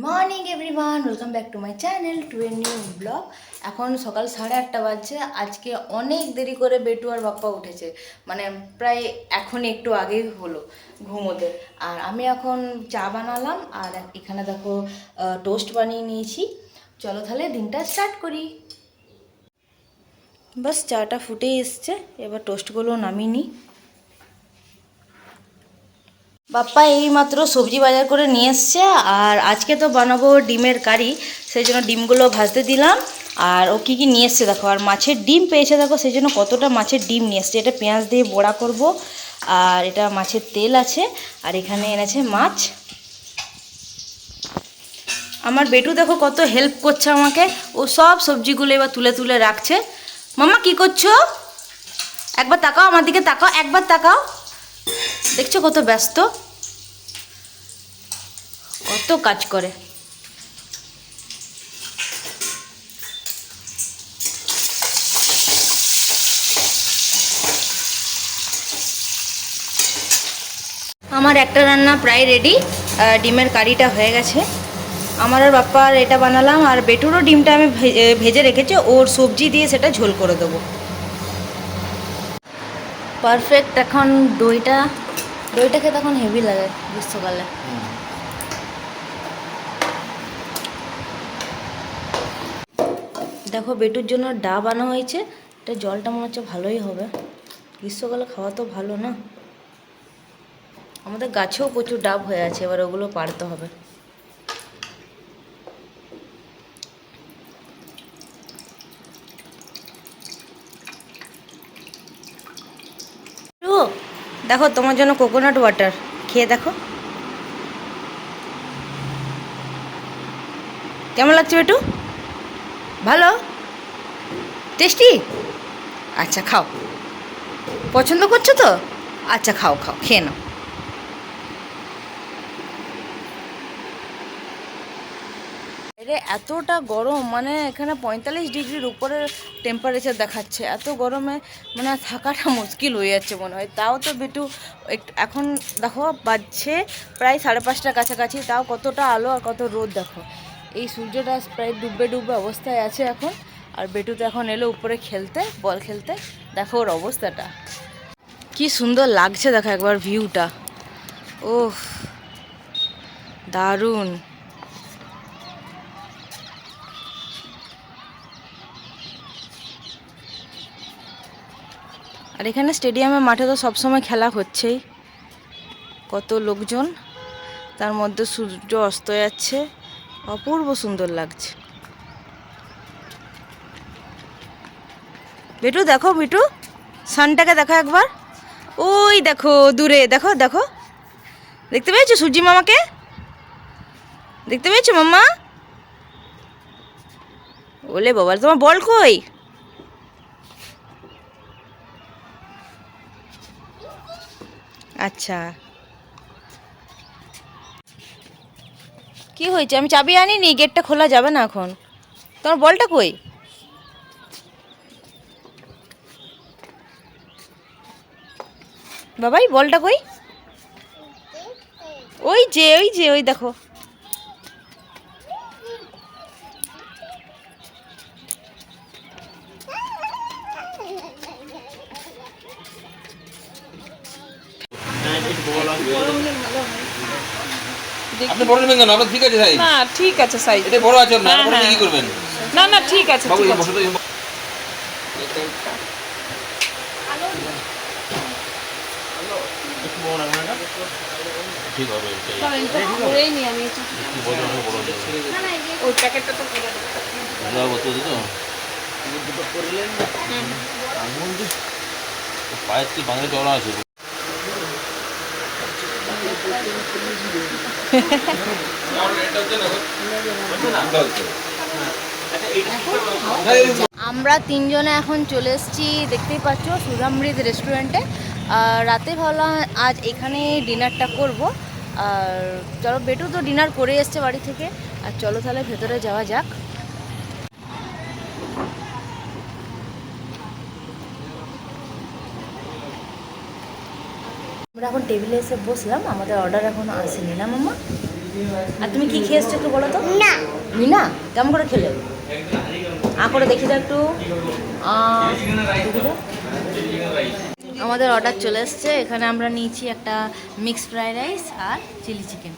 Morning everyone, welcome back to my channel, to a new vlog. এখন সকাল সাড়ে আটটা বাজছে, আজকে অনেক দেরি করে বেটু আর বাপ্পা উঠেছে। মানে প্রায় এখনই একটু আগেই হলো ঘুমোতে। আর আমি এখন চা বানালাম, আর এখানে দেখো টোস্ট বানিয়ে নিয়েছি। চলো তাহলে দিনটা স্টার্ট করি। বাস চাটা ফুটেই এসছে, এবার টোস্টগুলো নামিয়ে নিই। বাপ্পা এইমাত্র সবজি বাজার করে নিয়ে এসছে আর আজকে তো বানাবো ডিমের কারি, সেই জন্য ডিমগুলো ভাজতে দিলাম। আর ও কী কী নিয়ে এসছে দেখো, আর মাছের ডিম পেয়েছে দেখো, সেই জন্য কতটা মাছের ডিম নিয়ে এসছে। এটা পেঁয়াজ দিয়ে বড়া করব, আর এটা মাছের তেল আছে, আর এখানে এনেছে মাছ। আমার বেটু দেখো কত হেল্প করছে আমাকে, ও সব সবজিগুলো এবার তুলে তুলে রাখছে। মামা কি করছ? একবার তাকাও আমার দিকে তাকাও, একবার তাকাও। দেখছ কত ব্যস্ত? কত কাজ করে। আমার একটা রান্না প্রায় রেডি ডিমের কারিটা হয়ে গেছে। আমার আর বাপ্পার এটা বানালাম, আর বেটুরও ডিমটা আমি ভেজে রেখেছি, ওর সবজি দিয়ে সেটা ঝোল করে দেবো। পারফেক্ট এখন দইটা দইটা খেতে এখন হেভি লাগে গ্রীষ্মকালে দেখো, বেটুর জন্য ডাব আনা হয়েছে, এটা জলটা মনে হচ্ছে ভালোই হবে। গ্রীষ্মকালে খাওয়া তো ভালো না। আমাদের গাছেও প্রচুর ডাব হয়ে আছে, এবার ওগুলো পারতে হবে ও, দেখো, তোমার জন্য কোকোনাট ওয়াটার খেয়ে দেখো। কেমন লাগছে বেটু? ভালো? টেস্টি? আচ্ছা খাও। পছন্দ করছ তো? আচ্ছা খাও খাও, খেয়ে নাও। রে এতটা গরম মানে এখানে পঁয়তাল্লিশ ডিগ্রির উপরে টেম্পারেচার দেখাচ্ছে। এত গরমে মানে থাকাটা মুশকিল হয়ে যাচ্ছে মনে হয়। তাও তো বেটু, একটু এখন দেখো বাজছে প্রায় সাড়ে পাঁচটার কাছাকাছি, তাও কতটা আলো আর কত রোদ দেখো। এই সূর্যটা প্রায় ডুববে ডুববে অবস্থায় আছে এখন। আর বেটু তো এখন এলো উপরে খেলতে, বল খেলতে। দেখো ওর অবস্থাটা। কি সুন্দর লাগছে দেখো একবার ভিউটা ওহ, দারুণ। আর এখানে স্টেডিয়ামে মাঠে তো সবসময় খেলা হচ্ছেই। কত লোকজন, তার মধ্যে সূর্য অস্ত যাচ্ছে। অপূর্ব সুন্দর লাগছে। বিটু দেখো বিটু সানটাকে দেখো একবার। ওই দেখো, দূরে, দেখো দেখো। দেখতে পেয়েছ সূর্যি মামাকে? দেখতে পেয়েছ মাম্মা? ওলে বাবা, তোমার বল কই? আচ্ছা। কি হয়েছে? আমি চাবি আনিনি, গেটটা খোলা যাবে না এখন। তোমার বলটা কই? বাবাই, বলটা কই? ওই যে ওই যে, ওই দেখো। আপনি বড় নেবেন কেন আপনার ঠিক আছে সাইজ। না ঠিক আছে সাইজ। এটা বড় আছে আপনার বড় নিয়ে কি। করবেন? না না ঠিক আছে বাবু ঠিক এই আছে। বসে তো? ঠিক হবে নি। ওই প্যাকেটটা তো পায়ের কি বাঁধে চড়া আছে? আমরা তিনজনে এখন চলে এসেছি, দেখতেই পাচ্ছ, সুধামৃত রেস্টুরেন্টে আর রাতে ভাবলাম আজ এখানে ডিনারটা করব। আর চলো, বেটু তো ডিনার করে এসছে বাড়ি থেকে। আর চলো তাহলে ভেতরে যাওয়া যাক। আমরা এখন টেবিলে এসে বসলাম আমাদের অর্ডার এখন আসেনি না মামা আর তুমি কি খেয়ে এসছো একটু বলো তো? না। মিনা কেমন করে খেলে? আ করে দেখি তো একটু। আমাদের অর্ডার চলে এসছে। এখানে আমরা নিয়েছি একটা মিক্সড ফ্রাইড রাইস আর চিলি চিকেন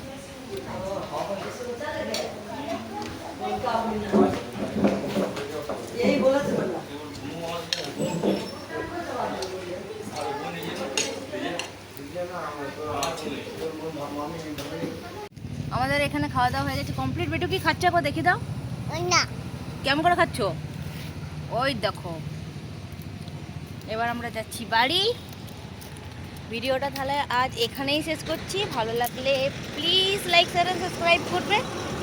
আমাদের এখানে খাওয়া দাওয়া হয়ে গেছে কমপ্লিট বেটু কি খাচ্ছে একবার দেখি দাও। না। কেমন করে খাচ্ছ? ওই দেখো। এবার আমরা যাচ্ছি বাড়ি। ভিডিওটা তাহলে আজ এখানেই শেষ করছি। ভালো লাগলে প্লিজ লাইক শেয়ার সাবস্ক্রাইব করবে।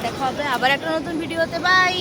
দেখা হবে আবার একটা নতুন ভিডিওতে। বাই